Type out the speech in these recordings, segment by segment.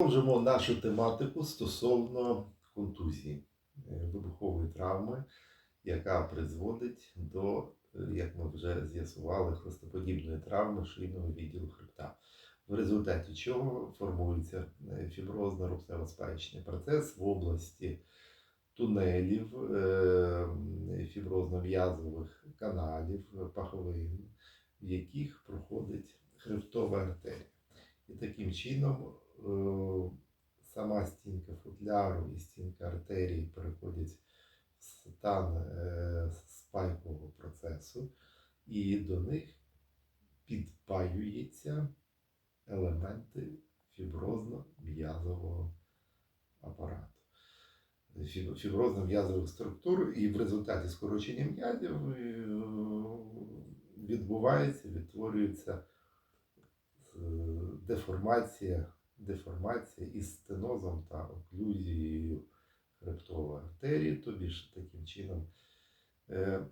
Продовжимо нашу тематику стосовно контузії, е, вибухової травми, яка призводить до, е, як ми вже з'ясували, хрестоподібної травми шийного відділу хребта, в результаті чого формується е, фіброзно-рубцево-спаєчний процес в області тунелів, фіброзно-в'язових каналів, паховин, в яких проходить хребтова артерія. І таким чином сама стінка футляру і стінка артерії переходять в стан е, спайкового процесу, і до них підпаюються елементи фіброзно-м'язового апарату. Фіброзно-м'язових структур, і в результаті скорочення м'язів е, відбувається, відтворюється е, деформація, деформація із стенозом та оклюзією хребтової артерії, тобі ж таким чином е,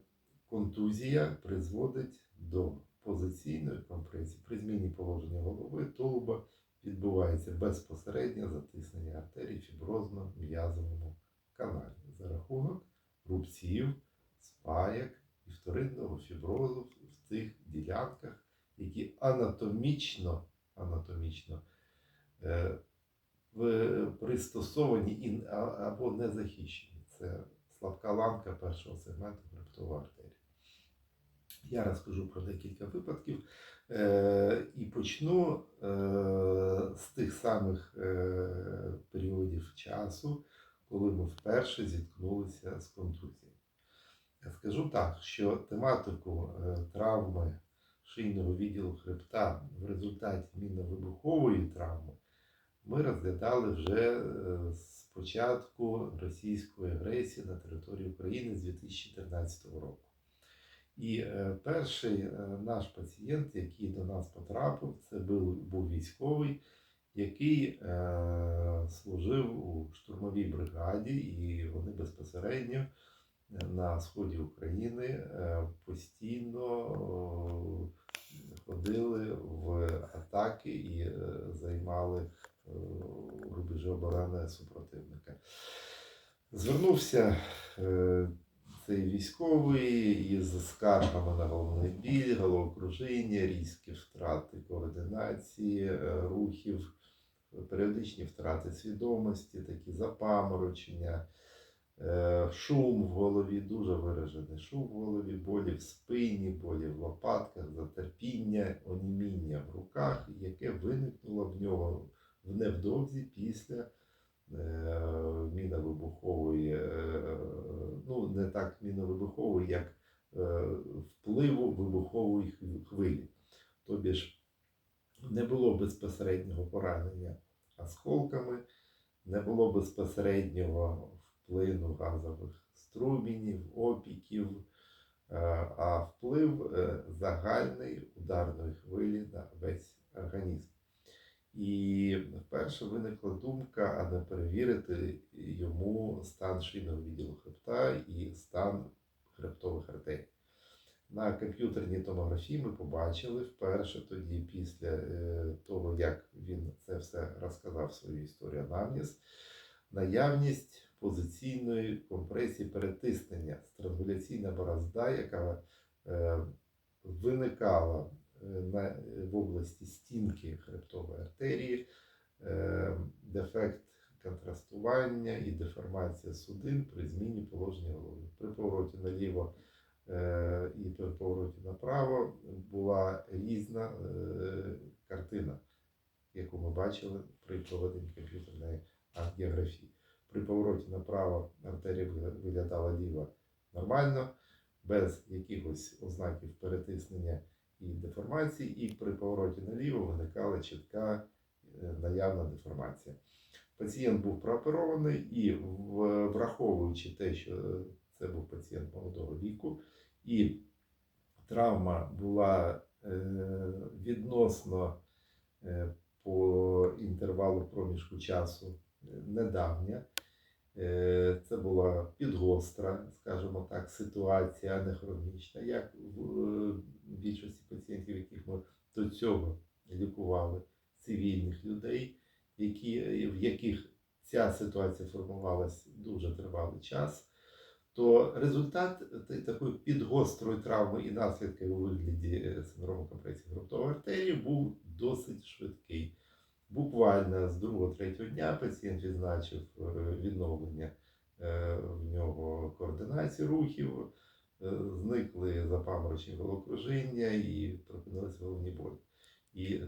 контузія призводить до позиційної компресії. При зміні положення голови тулуба відбувається безпосереднє затиснення артерій фіброзно-м'язовому каналі за рахунок рубців, спаяк і вторинного фіброзу в цих ділянках, які анатомічно, анатомічно пристосовані і, а- або не захищені. Це слабка ланка першого сегменту хребтової артерії. Я розкажу про декілька випадків е, і почну е, з тих самих е, періодів часу, коли ми вперше зіткнулися з контузією. Скажу так, що тематику е, травми шийного відділу хребта в результаті мінно-вибухової травми ми розглядали вже е, з початку російської агресії на території України з 2014 року. І е, перший е, наш пацієнт, який до нас потрапив, це був, був військовий, який е, служив у штурмовій бригаді, і вони безпосередньо е, на сході України е, постійно е, ходили в атаки і е, займали е, рубежі оборони супротивника. Звернувся е, цей військовий із скаргами на головний біль, головокружіння, різкі втрати координації, е, рухів, періодичні втрати свідомості, такі запаморочення, е, шум в голові, дуже виражений шум в голові, болі в спині, болі в лопатках, затерпіння, оніміння в руках, яке виникнуло в нього невдовзі після е, міновибухової, е, ну не так міновибухової, як е, впливу вибухової хвилі. Тобі ж не було безпосереднього поранення осколками, не було безпосереднього впливу газових струмінів, опіків, а вплив загальної ударної хвилі на весь організм. І вперше виникла думка, а не перевірити йому стан шийного відділу хребта і стан хребтових артерій. На комп'ютерній томографії ми побачили вперше тоді, після е, того, як він це все розказав свою історію анамнез, наявність позиційної компресії перетиснення, странгуляційна борозда, яка е, виникала на, в області стінки хребтової артерії, е, дефект контрастування і деформація судин при зміні положення голови. При повороті наліво е, і при повороті направо була різна е, картина, яку ми бачили при проведенні комп'ютерної ангіографії. При повороті направо артерія виглядала ліво нормально, без якихось ознаків перетиснення і деформації, і при повороті наліво виникала чітка е, наявна деформація. Пацієнт був прооперований і, враховуючи те, що це був пацієнт молодого віку, і травма була е, відносно е, по інтервалу проміжку часу недавня. Була підгостра, скажімо так, ситуація, а не хронічна, як в е, більшості пацієнтів, яких ми до цього лікували цивільних людей, які, в яких ця ситуація формувалась дуже тривалий час, то результат такої підгострої травми і наслідки у вигляді е, синдрому компресії грунтової артерії був досить швидкий. Буквально з 2-3 дня пацієнт відзначив е, відновлення в нього координації рухів, е, зникли запаморочні головокружіння і припинилися головні болі. І е,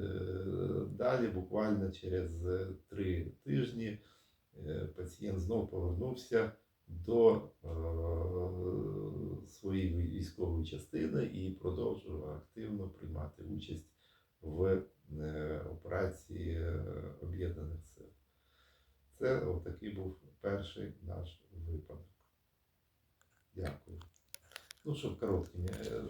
далі, буквально через е, три тижні, е, пацієнт знов повернувся до е, своєї військової частини і продовжував активно приймати участь в е, операції е, Об'єднаних Сил. Це такий був перший наш випадок. Дякую. Ну, щоб короткими е,